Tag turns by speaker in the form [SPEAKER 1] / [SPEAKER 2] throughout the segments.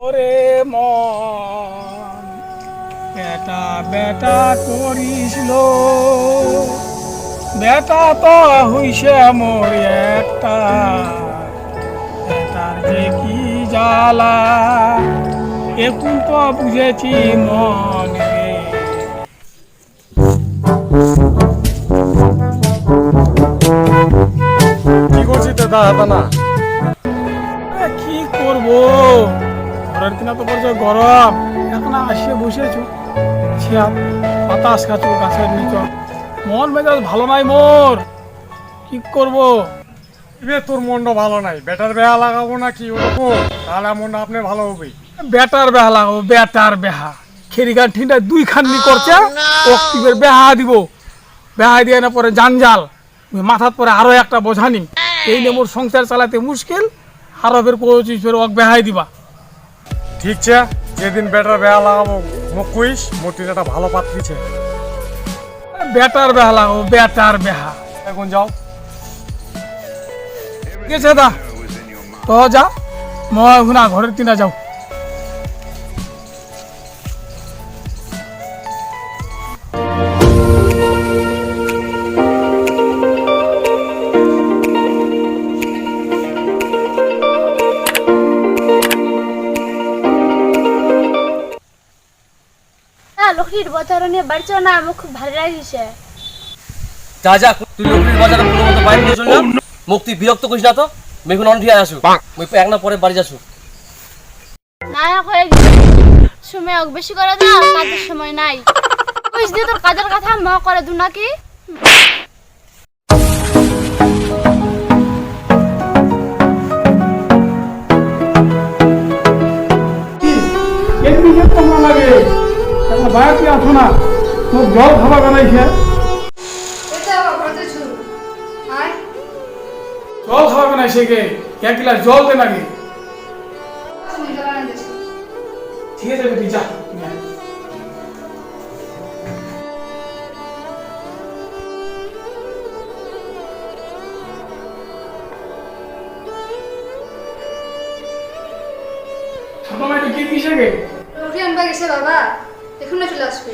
[SPEAKER 1] ওরে মন বেটা বেটা করিস বেটা তো হইছে মোর একটা বেটার যে কি জ্বালা এখন তো বুঝেছি মন রে।
[SPEAKER 2] কি করছিস দাদা? না
[SPEAKER 1] কি করব? ঘরের কিনা তো পড়ছে গরম। এখন আসে বসেছো ছিয়া বাতাস খাচ্ছ গাছের নিচ। মন মেজাজ ভালো নাই মোর। কি করব?
[SPEAKER 2] এ তোর মনটা ভালো নাই। বেটার বেহা লাগাবো না কি ওরকম? তাহলে মনটা আপনি ভালো হবে।
[SPEAKER 1] বেটার বেহা লাগাবো বেটার বেহা। খেরিগান ঠিনটা দুই খান্নি করছে অক্তিবের বেহা দিব। বেহা দিয়ে না পরে জানজাল। মাথার পরে আরও একটা বোঝানি। এই নিয়ে মোর সংসার চালাতে মুশকিল আরবের ফের ওক বেহাই দিবা।
[SPEAKER 2] ঠিক আছে যেদিন বেটার বেহা লাগাবো মোক কইস একটা ভালো পাত্রিছে
[SPEAKER 1] বেটার বেহা লাগাবো, বেটার বেহা।
[SPEAKER 2] এখন যাও।
[SPEAKER 1] গেছে দা। তো যা মই ঘুনা ঘরের তিনা যাও।
[SPEAKER 3] নিয়ে বাড়ি না আমার খুব ভালো লাগিছে।
[SPEAKER 4] যা যা তুই লোকটির বাজারে কোনো মতো বাইরে নিয়ে চলে যা মুক্তি বিরক্ত করিস না তো। মেঘুন অন ঠিক আসু মুই এক না পরে বাড়ি যাসু
[SPEAKER 3] নায়ক হয়ে গেছে সময় হোক বেশি করে দাও কাজের সময় নাই। বুঝ দিয়ে তোর কাজের কথা ম করে দু নাকি?
[SPEAKER 1] এদিকে লাগে এখন বাইরে কি আছো না তোর জল খাবার বানাইছে। কে? এক গিলাস জল দে নাকি। ঠিক আছে বেটি যা। কি
[SPEAKER 5] রুটি আনবা গেছে বাবা। এখন না চলে আসবে।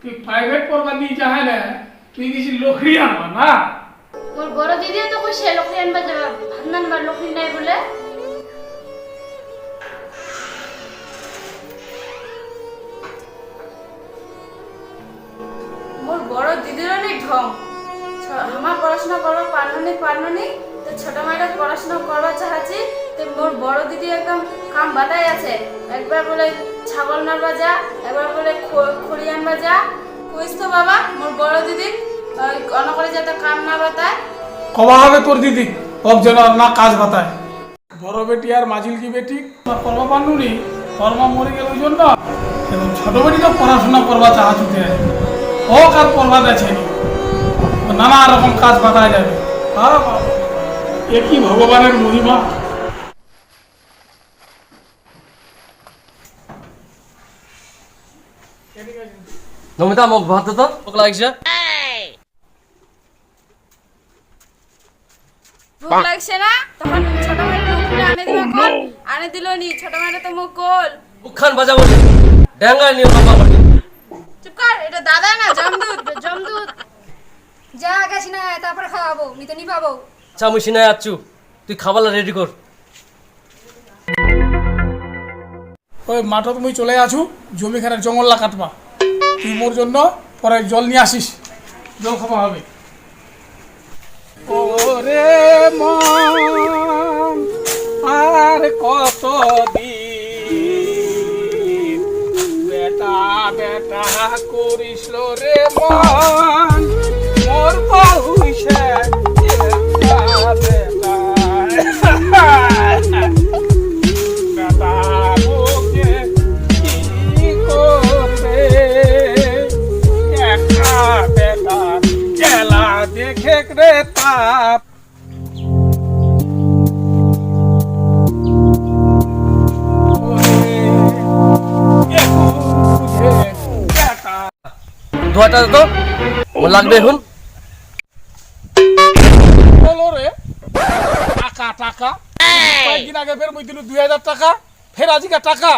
[SPEAKER 1] তুই প্রাইভেট পড়বা দিয়ে যা হয় না তুই কিছু লোকরি আনবা না?
[SPEAKER 3] মোর বড় দিদি তো কইছে লক্ষ্মী আনবা যাবা ভাত আনবা লক্ষ্মী নাই বলে।
[SPEAKER 6] ছ- আমার পড়াশোনা করবার পারল নেই তো ছোট মেয়েটা পড়াশোনা করবার চাহাচ্ছি তো মোর বড় দিদি একদম কাম বাতাই আছে। একবার বলে ছাগল নাড়বা যা, একবার বলে খড়ি আনবা যা। কইস তো বাবা, মোর বড় দিদি, ওই অন করে যাতে কাম না বাতায়
[SPEAKER 1] কবা হবে তোর দিদি, সব যেন না কাজ বাতায় বড় বেটি আর মাঝিল কি বেটি? কর্মা পান্ডুনি কর্মা মরে গেল ওই জন্য। এবং ছোট বেটি তো পড়াশোনা করবা চাহাচুতে ও কাজ পড়বা দেখছে নানা রকম কাজ বাতায় যাবে। আহ এ কি ভগবানের মহিমা?
[SPEAKER 4] নমিতা মোক ভাত তো। তোকে লাগছে।
[SPEAKER 6] না? তখন ছোট আনে দিবে কল। আনে দিল নি। ছোট তো মুখ কোল।
[SPEAKER 4] মুখখান বাজাবো। ড্যাঙ্গায় নিয়ে বাবা
[SPEAKER 6] চুপ কর এটা দাদা না জমদুত।
[SPEAKER 3] জমদুত।
[SPEAKER 5] যা গেছি না তারপরে খাওয়াবো নিতে নি পাবো
[SPEAKER 4] আচ্ছা আমি সিনায় আচ্ছু। তুই খাবার রেডি কর।
[SPEAKER 1] ওই মাঠত মুই চলে আছু জমিখানের জঙ্গললা কাটবা। তুই মোর জন্য পরে জল নিয়ে আসিস। জল খাওয়া হবে। ওরে মন আর কত দিন বেটা বেটা করিস রে মন।
[SPEAKER 4] টাকা দে তো। লাগবে এখন?
[SPEAKER 1] কয়েকদিন আগে ফের মুই দিল দুই হাজার টাকা। ফের আজিকার টাকা।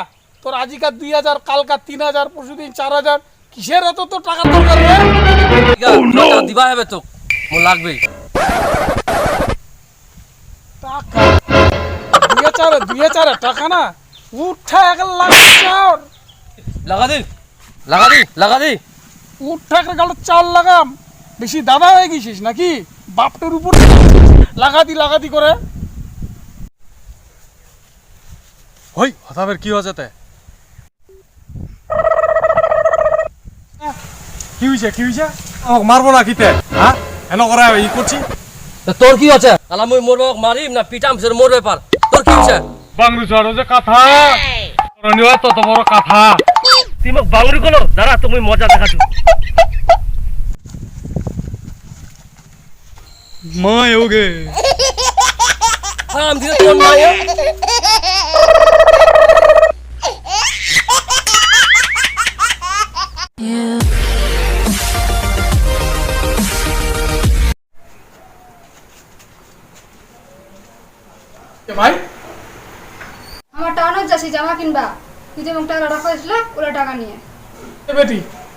[SPEAKER 1] তোর আজিকার দুই হাজার কালকার তিন হাজার পরশু দিন চার হাজার। কিসের এত তোর দরকার
[SPEAKER 4] আছে টাকা দিবা হবে তো মোর লাগবেই।
[SPEAKER 1] টাকা? দুই হাজার দুই হাজার টাকা না? উঠা এক লাখ চার।
[SPEAKER 4] লাগা দি লাগা দি লাগা দি।
[SPEAKER 1] উঠা এক গেল চাল লাগাম। বেশি দাদা হয়ে গেছিস নাকি? বাপটার উপর লাগাতি লাগাতি করে।
[SPEAKER 2] হই হঠাবের কি হয়েছে তে? কি হয়েছে কি হয়েছে? আমাকে মারবো না কিতে হ্যাঁ এন করে ই করছি।
[SPEAKER 4] তোর কি আছে আলা মুই মোর বাবাকে মারিম না পিটাম সেটা মোর ব্যাপার তোর কি হচ্ছে
[SPEAKER 2] বাংলু চড়ো যে কথা। করণীয় তত বড় কথা।
[SPEAKER 4] তুই মোক বাঙুরি করল দাঁড়া তুমি মজা দেখাচ্ছ।
[SPEAKER 2] মাই ওগে
[SPEAKER 4] হ্যাঁ আমি তোর মায়ে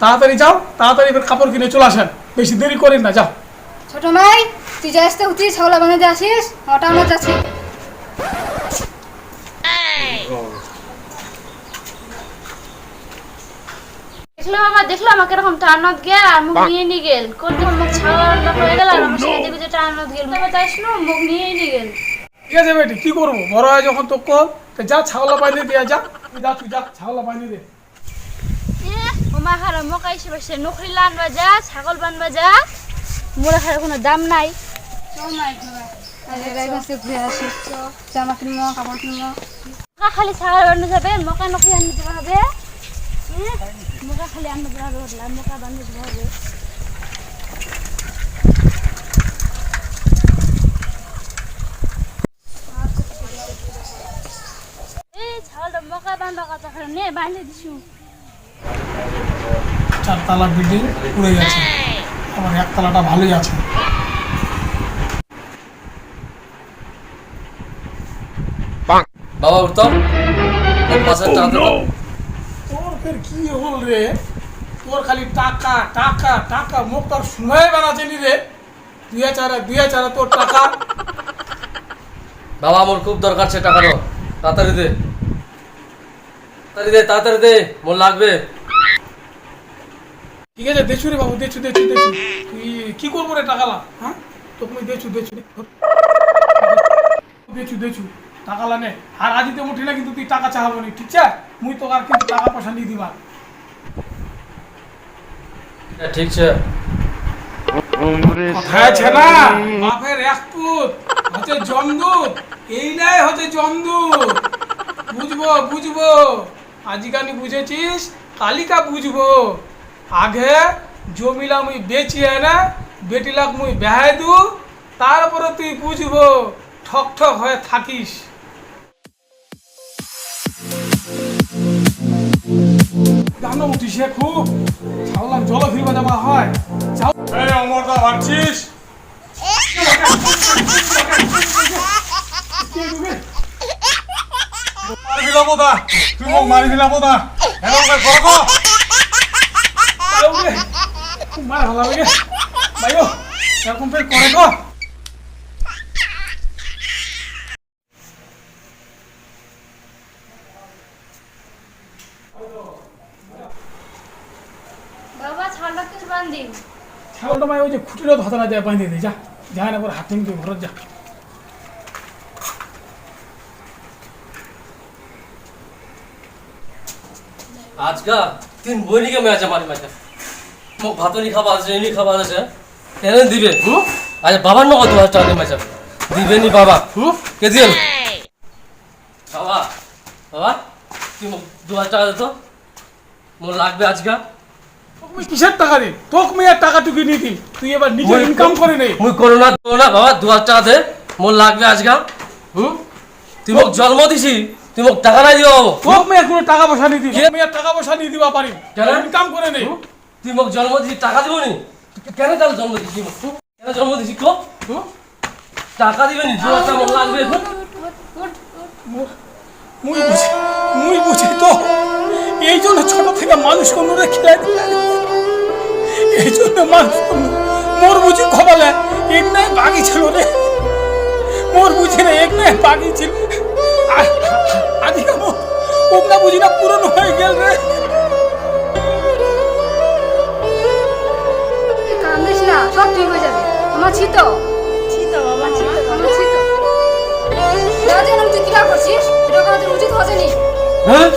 [SPEAKER 1] তাড়াতাড়ি যাও তাড়াতাড়ি এবার কাপড় কিনে চলে আসেন। বেশি দেরি করেন না যাও।
[SPEAKER 5] ছোট মাই তুই যাই আসতে উঠি ছাগলা দিয়ে আসিস? আমার টাউনের যাচ্ছি
[SPEAKER 3] দেখল বাবা দেখল আমাকে এরকম টানত গেল আর মুখ নিয়ে নিয়ে গেল। কোন মুখ ছাওয়ার হয়ে গেল আর আমার সাথে দেখি যে টানত গেল। তবে তাই শুনো মুখ নিয়ে নিয়ে গেল।
[SPEAKER 1] ঠিক আছে বেটি কি করব? বড় হয় যখন তো তো যা ছাগলা বাইনে দিয়ে যা। তুই যা তুই যা ছাগলা বাইনে দে।
[SPEAKER 3] ওমা হারা মোক আইসে বসে নখরি লানবা যা ছাগল বানবা যা মোরা খারাপ কোনো দাম নাই।
[SPEAKER 5] জামা কিনবো কাপড় কিনবো
[SPEAKER 3] মোকা খালি ছাগল বানতে যাবে মকা নখরি আনতে দেওয়া হবে। মোকা খালি আনতে বদলা, মোকা বানতে এই ছাগলটা মকা বান্ধা কথা নে বাঁধে দিছু।
[SPEAKER 1] চারতলা বিল্ডিং পুড়ে গেছে। আমার একতলাটা ভালোই আছে।
[SPEAKER 4] বাবা টাকা দিতাম
[SPEAKER 1] তোর ফের কি হল রে? তোর খালি টাকা টাকা টাকা মুখ তোর সময় বানাচ্ছে নি রে। দুই হাজার দুই হাজার তোর টাকা।
[SPEAKER 4] বাবা আমার খুব দরকার সে টাকারও তাড়াতাড়ি দে। তাড়াতাড়ি দে তাড়াতাড়ি দে। মোর লাগবে?
[SPEAKER 1] ঠিক আছে দেছু রে বাবু দেছু দেছু দেছু তুই কি করব রে টাকালা? হ্যাঁ? তোকে আমি দেছু দেছু রে দেছু দেছু টাকালা নে। আর আজিতে মুঠি না কিন্তু তুই টাকা চাহাবো নি ঠিক আছে? মুই আর কিন্তু টাকা পয়সা নিয়ে দিবা
[SPEAKER 4] ঠিক আছে।
[SPEAKER 1] কথা আছে না? বাপের এক পুত হচ্ছে জমদূত এই নাই হচ্ছে জমদূত বুঝব বুঝব। আজিকানি বুঝেছিস? কালিকা বুঝব। আগে জমিলা মুই বেচি না বেটিলাক মুই বেহাই দু, তারপরে তুই বুঝব ঠক ঠক হয়ে থাকিস। গানো উঠিছে খুব? ছাগলার জল ফিরবা যাবা হয়?
[SPEAKER 2] এই অমরদা ভাবছিস মারি দিলাম দা, তুই মারি দিলাম দা। এন করে
[SPEAKER 1] মার ভালো লাগে। ভাইও এরকম ফের করে গো।
[SPEAKER 3] বাবা ছাগলটা কিছু বান্ধি
[SPEAKER 1] ছাগলটা মাই ওই যে খুঁটিরও যায় যা যায় না করে হাতে তুই ঘর যা।
[SPEAKER 4] আজকা তিন বইনিকে মেয়ে আছে মারি মাঝে মোক ভাতনি আছে এনি আছে এনে দিবে হুম আচ্ছা বাবার নগদ দু হাজার টাকা দিয়ে দিবে নি বাবা হুম কে দিন বাবা বাবা তুই মোক দু হাজার টাকা দে মোর লাগবে আজকা।
[SPEAKER 1] তুই কিসের টাকা তোক মেয়ের টাকা টুকি নিয়ে তুই এবার নিজে ইনকাম করে নে?
[SPEAKER 4] মুই বাবা দু হাজার টাকা দে। মোর লাগবে আজকা হুম তুই মোক জন্ম দিছি তুই মোক টাকা নাই বাবু।
[SPEAKER 1] তোক কোনো টাকা পয়সা নিয়ে মেয়ের টাকা পয়সা নিয়ে দিবা পারি? ইনকাম করে নে?
[SPEAKER 4] তুই মোক জন্ম দিছি টাকা দিব নি কেন তাহলে জন্ম দিছি কেন জন্ম দিছি কো টাকা দিবে নি দু মোক লাগবে?
[SPEAKER 1] মুই বুঝি মুই বুঝি তো এই জন্য ছোট থেকে মানুষ কোনোরে খেলাই এই জন্য মানুষ মোর বুঝি খবলে এক নাই বাকি ছিল রে মোর বুঝি না এক নাই বাকি ছিল আজকে মোর ওটা বুঝি না পুরনো হয়ে গেল রে
[SPEAKER 5] না সব ঠিক হয়ে যাবে। আমার ছিত
[SPEAKER 3] ছিল বাবা
[SPEAKER 5] আমার ছিত রাজা নাম তুই কিরা করছিস? এটা করা তোর উচিত হয়নি
[SPEAKER 4] হ্যাঁ?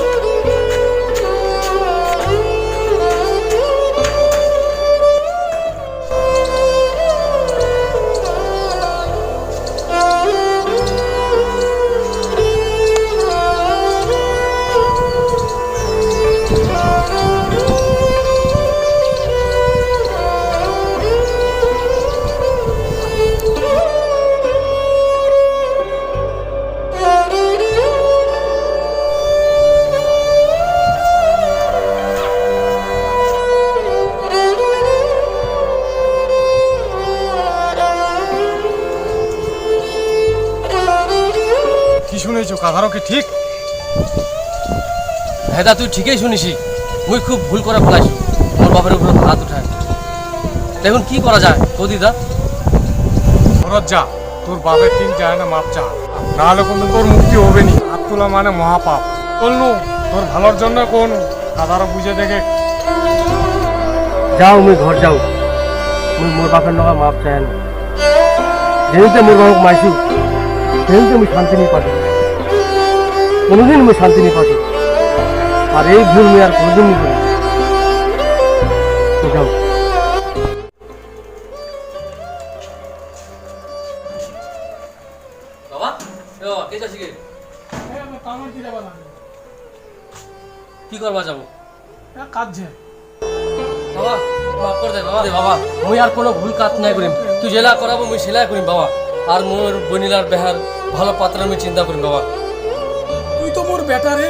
[SPEAKER 2] ঠিক।
[SPEAKER 4] হেদা তুই ঠিকই শুনিছি মুই খুব ভুল করে ফেলাইছি। মোর বাপের উপরে হাত উঠায়। দেখুন কি করা যায়? তো দিদা।
[SPEAKER 2] শরৎ যা। তোর বাপের দিন যায় না মাপ চা। নাহলে কিন্তু তোর মুক্তি হবে নি হাত তোলা মানে মহাপাপ বললু তোর ভালোর জন্য কোন কাদারও বুঝে দেখে।
[SPEAKER 4] যাও মুই ঘর যাও। মুই মোর বাপের লগা মাপ চাই না। যেহেতু মোর বাবুক মাইছু সেহেতু মুই শান্তি নিয়ে পাচ্ছি কোনোদিন মুই শান্তি নিয়ে পাচ্ছি আর এই ভুল মুই আর কোনোদিন কে করবা যাব?
[SPEAKER 1] কাঁদছে
[SPEAKER 4] বাবা করে দে, বাবা দে, বাবা। মুই আর কোনো ভুল কাজ নাই করিম। তুই জেলা করাবো, মুই সেলাই করিম, বাবা। আর মোর বনিলার বেহার ভালো পাত্র আমি চিন্তা করিম, বাবা।
[SPEAKER 1] বেটা রে।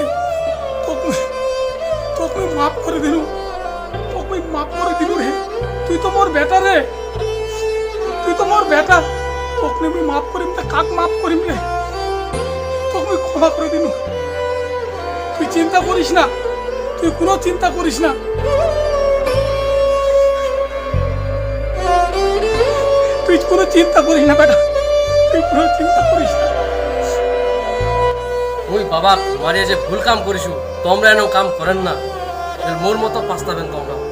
[SPEAKER 1] তোকে তোকে মাফ করে দিলু তোকে মাফ করে দিলু রে। তুই তো মোর বেটা রে। তুই তো মোর বেটা। তোকে আমি মাফ করিম তা কাক মাফ করিম রে? তোকে ক্ষমা করে দিলু তুই চিন্তা করিস না। তুই কোনো চিন্তা করিস না। তুই কোনো চিন্তা করিস না বেটা। তুই কোনো চিন্তা করিস না।
[SPEAKER 4] ওই বাবা মারিয়া যে ভুল কাম করিছু, তোমরা এনে কাম করেন না। মোর মতো পাস্তাবেন তোমরা।